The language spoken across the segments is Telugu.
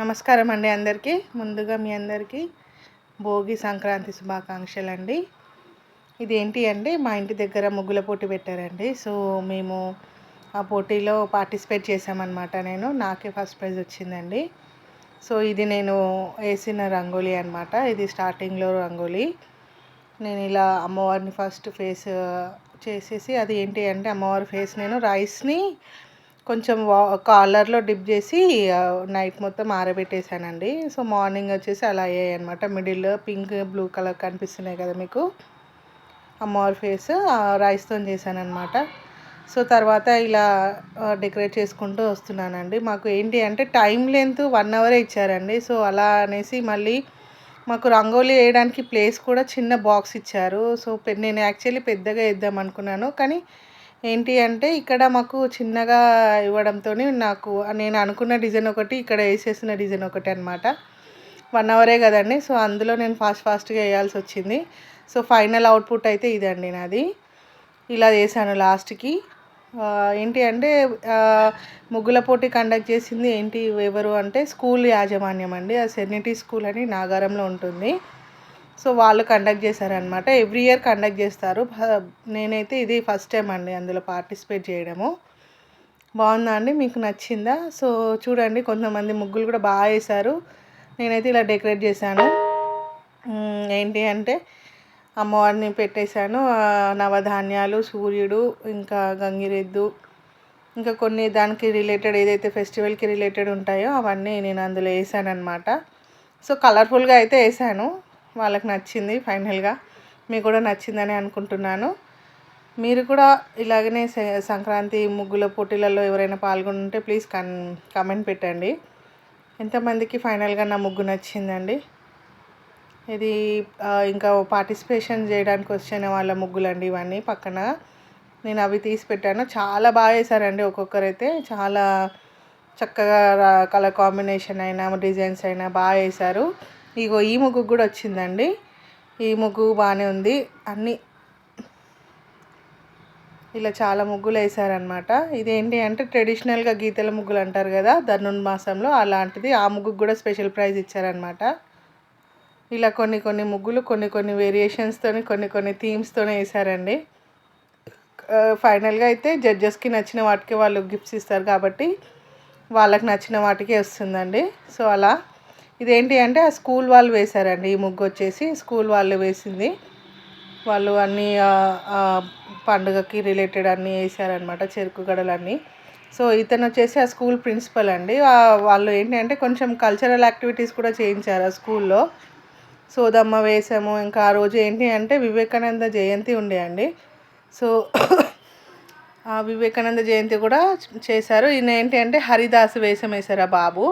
నమస్కారం అండి అందరికీ. ముందుగా మీ అందరికీ భోగి సంక్రాంతి శుభాకాంక్షలు అండి ఇది ఏంటి అంటే మా ఇంటి దగ్గర ముగ్గుల పోటీ పెట్టారండి. సో మేము ఆ పోటీలో పార్టిసిపేట్ చేశామన్నమాట నేను. నాకే ఫస్ట్ ప్రైజ్ వచ్చిందండి. సో ఇది నేను వేసిన రంగోలీ అనమాట ఇది స్టార్టింగ్లో రంగోలీ. నేను ఇలా అమ్మవారిని ఫస్ట్ ఫేస్ చేసేసి అది ఏంటి అంటే అమ్మవారి ఫేస్ నేను రైస్ని కొంచెం వా కాలర్లో డిప్ చేసి నైట్ మొత్తం ఆరబెట్టేసానండి. సో మార్నింగ్ వచ్చేసి అలా అయ్యాయి అనమాట మిడిల్ పింక్ బ్లూ కలర్ కనిపిస్తున్నాయి కదా మీకు? అమ్మవారి ఫేస్ రైస్తో చేశాను అనమాట సో తర్వాత ఇలా డెకరేట్ చేసుకుంటూ వస్తున్నానండి. మాకు ఏంటి అంటే టైం లెంత్ వన్ అవరే ఇచ్చారండి. సో అలా అనేసి మళ్ళీ మాకు రంగోలీ వేయడానికి ప్లేస్ కూడా చిన్న బాక్స్ ఇచ్చారు. సో నేను యాక్చువల్లీ పెద్దగా వేద్దాం అనుకున్నాను. కానీ ఏంటి అంటే ఇక్కడ మాకు చిన్నగా ఇవ్వడంతో నాకు నేను అనుకున్న డిజైన్ ఒకటి ఇక్కడ వేసేసిన డిజైన్ ఒకటి అనమాట వన్ అవరే కదండి సో అందులో నేను ఫాస్ట్ ఫాస్ట్గా వేయాల్సి వచ్చింది. సో ఫైనల్ అవుట్పుట్ అయితే ఇదండి నాది. ఇలా చేశాను లాస్ట్కి ఏంటి అంటే ముగ్గుల పోటీ కండక్ట్ చేసింది ఏంటి ఎవరు అంటే స్కూల్ యాజమాన్యం అండి. ఆ సెనిటీ స్కూల్ అని నాగారంలో ఉంటుంది. సో వాళ్ళు కండక్ట్ చేశారనమాట ఎవ్రీ ఇయర్ కండక్ట్ చేస్తారు. నేనైతే ఇది ఫస్ట్ టైం అండి అందులో పార్టిసిపేట్ చేయడము. బాగుందా అండి? మీకు నచ్చిందా? సో చూడండి కొంతమంది ముగ్గులు కూడా బాగా వేశారు. నేనైతే ఇలా డెకరేట్ చేశాను. ఏంటి అంటే అమ్మవారిని పెట్టేశాను. నవధాన్యాలు సూర్యుడు ఇంకా గంగిరెద్దు ఇంకా కొన్ని దానికి రిలేటెడ్ ఏదైతే ఫెస్టివల్కి రిలేటెడ్ ఉంటాయో అవన్నీ నేను అందులో వేసాను అనమాట సో కలర్ఫుల్గా అయితే వేసాను వాళ్ళకి నచ్చింది ఫైనల్గా. మీకు కూడా నచ్చిందని అనుకుంటున్నాను. మీరు కూడా ఇలాగనే సంక్రాంతి ముగ్గుల పోటీలలో ఎవరైనా పాల్గొంటే ప్లీజ్ కన్ కమెంట్ పెట్టండి. ఎంతమందికి ఫైనల్గా నా ముగ్గు నచ్చిందండి? ఇది ఇంకా పార్టిసిపేషన్ చేయడానికి వచ్చిన వాళ్ళ ముగ్గులండి ఇవన్నీ పక్కన. నేను అవి తీసి పెట్టాను. చాలా బాగా వేశారండి ఒక్కొక్కరైతే. చాలా చక్కగా కలర్ కాంబినేషన్ అయినా డిజైన్స్ అయినా బాగా వేశారు ఇగో ఈ ముగ్గు కూడా వచ్చిందండి. ఈ ముగ్గు బాగానే ఉంది. అన్నీ ఇలా చాలా ముగ్గులు వేసారనమాట ఇదేంటి అంటే ట్రెడిషనల్గా గీతల ముగ్గులు అంటారు కదా ధనుర్మాసంలో అలాంటిది ఆ ముగ్గుకు కూడా స్పెషల్ ప్రైజ్ ఇచ్చారనమాట ఇలా కొన్ని కొన్ని ముగ్గులు కొన్ని కొన్ని వేరియేషన్స్తో కొన్ని కొన్ని థీమ్స్తోనే వేసారండి. ఫైనల్గా అయితే జడ్జెస్కి నచ్చిన వాటికి వాళ్ళు గిఫ్ట్స్ ఇస్తారు కాబట్టి వాళ్ళకి నచ్చిన వాటికే వస్తుందండి. సో అలా ఇదేంటి అంటే ఆ స్కూల్ వాళ్ళు వేశారండి. ఈ ముగ్గు వచ్చేసి స్కూల్ వాళ్ళు వేసింది. వాళ్ళు అన్నీ పండుగకి రిలేటెడ్ అన్నీ వేసారనమాట చెరుకు గడలన్నీ. సో ఇతను వచ్చేసి ఆ స్కూల్ ప్రిన్సిపల్ అండి. వాళ్ళు ఏంటంటే కొంచెం కల్చరల్ యాక్టివిటీస్ కూడా చేయించారు ఆ స్కూల్లో. సోదమ్మ వేసాము ఇంకా ఆ రోజు ఏంటి అంటే వివేకానంద జయంతి ఉండే అండి. సో ఆ వివేకానంద జయంతి కూడా చేశారు. ఈయన ఏంటి అంటే హరిదాస్ వేషం వేశారు ఆ బాబు.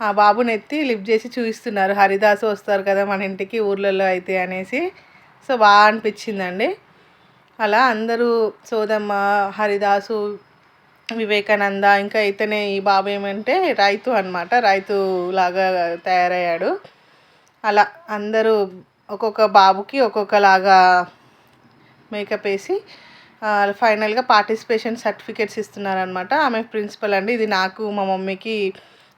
ఆ బాబుని ఎత్తి లిఫ్ట్ చేసి చూపిస్తున్నారు. హరిదాసు వస్తారు కదా మన ఇంటికి ఊర్లలో అయితే అనేసి. సో బాగా అనిపించిందండి. అలా అందరూ సోదమ్మ హరిదాసు వివేకానంద ఇంకా ఇతనే ఈ బాబు ఏమంటే రైతు అనమాట రైతు లాగా తయారయ్యాడు. అలా అందరూ ఒక్కొక్క బాబుకి ఒక్కొక్కలాగా మేకప్ వేసి ఫైనల్గా పార్టిసిపేషన్ సర్టిఫికేట్స్ ఇస్తున్నారనమాట ఆమె ప్రిన్సిపల్ అండి. ఇది నాకు మా మమ్మీకి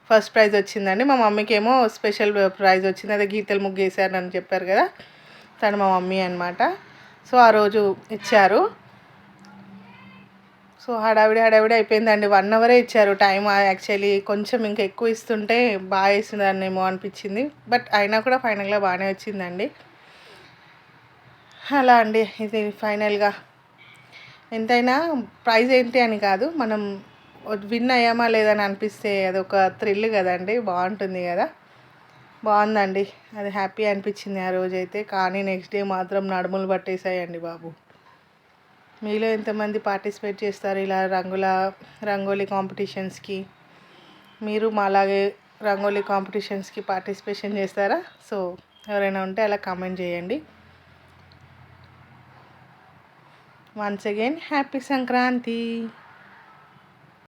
ఫస్ట్ ప్రైజ్ వచ్చిందండి. మా మమ్మీకి ఏమో స్పెషల్ ప్రైజ్ వచ్చింది. అదే గీతలు ముగ్గు వేసారని చెప్పారు కదా తను మా మమ్మీ అనమాట సో ఆ రోజు ఇచ్చారు. సో హడావిడి హడావిడి అయిపోయిందండి. వన్ అవరే ఇచ్చారు టైం యాక్చువల్లీ కొంచెం ఇంకా ఎక్కువ ఇస్తుంటే బాగా వేసిందాన్నేమో అనిపించింది. బట్ అయినా కూడా ఫైనల్గా బాగానే వచ్చిందండి. అలా అండి. ఇది ఫైనల్గా. ఎంతైనా ప్రైజ్ ఏంటి అని కాదు. మనం విన్ అయ్యామా లేదని అనిపిస్తే అదొక థ్రిల్ కదండి బాగుంటుంది కదా. బాగుందండి అది హ్యాపీ అనిపించింది ఆ రోజైతే. కానీ నెక్స్ట్ డే మాత్రం నడుములు పట్టేసాయండి బాబు. మీలో ఎంతమంది పార్టిసిపేట్ చేస్తారు ఇలా రంగుల రంగోలీ కాంపిటీషన్స్కి? మీరు మాలాగే రంగోలీ కాంపిటీషన్స్కి పార్టిసిపేషన్ చేస్తారా? సో ఎవరైనా ఉంటే అలా కామెంట్ చేయండి. Once again happy Sankranti!